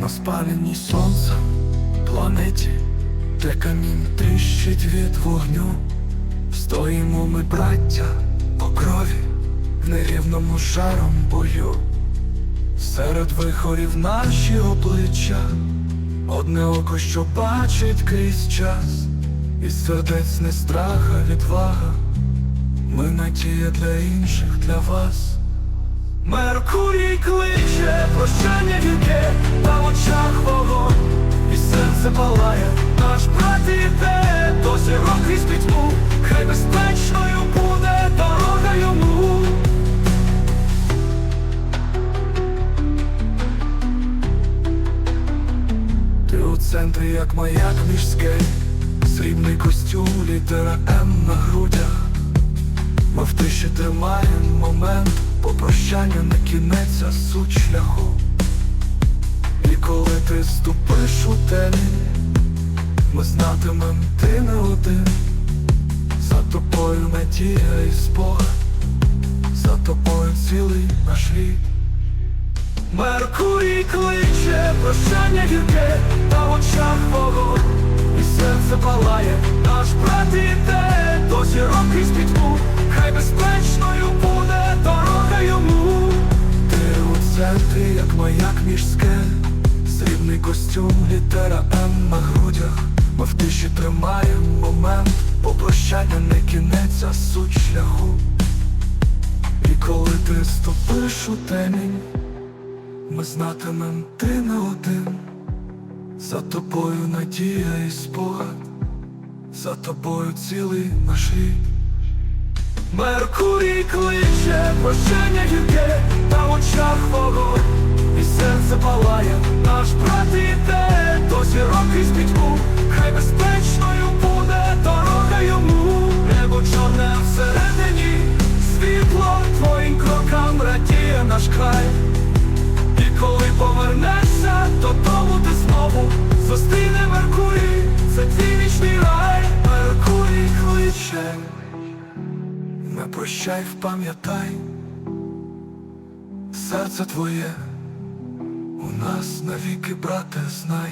на спаленій сонцем планеті, де камінь тріщить від вогню, стоїмо ми, браття, по крові, в нерівному жаром бою, серед вихорів наші обличчя, одне око, що бачить крізь час, і сердець не страх, а відвага. Ми надія для інших, для вас. Меркурій кличе, прощання віке, на очах вогонь, і серце палає, наш брат іде, до зірок крізь пітьму, хай безпечною буде дорога йому. Ти у центрі, як маяк між срібний костюм, літера М на грудях. Ми в тиші тримаємо момент попрощання на кінець, суть шляху. І коли ти ступиш у темінь, ми знатимем, ти не один. За тобою надія і спогад, за тобою цілий наш рід. Меркурій кличе, прощання гірке, на очах вогонь, і серце палає, наш брат іде, до зірок крізь пітьму, центрі, як між скель, срібний костюм, літера М на грудях. Ми в тиші тримаємо момент, попрощання не кінець, а суть шляху. І коли ти ступиш у темінь, ми знатимем, ти не один, за тобою надія і спогад, за тобою цілий наш рід. Меркурій кличе, прощення гірке, на очах вогонь, серце палає, наш брат іде, до зірок крізь пітьму, хай безпечною буде дорога йому, небо чорне всередині, світло твоїм крокам радіє наш край. І коли повернешся додому, ти знову зустріне Меркурій, це твій вічний рай, Меркурій кличе, не прощай, впам'ятай, серце твоє у нас навіки, брате, знай.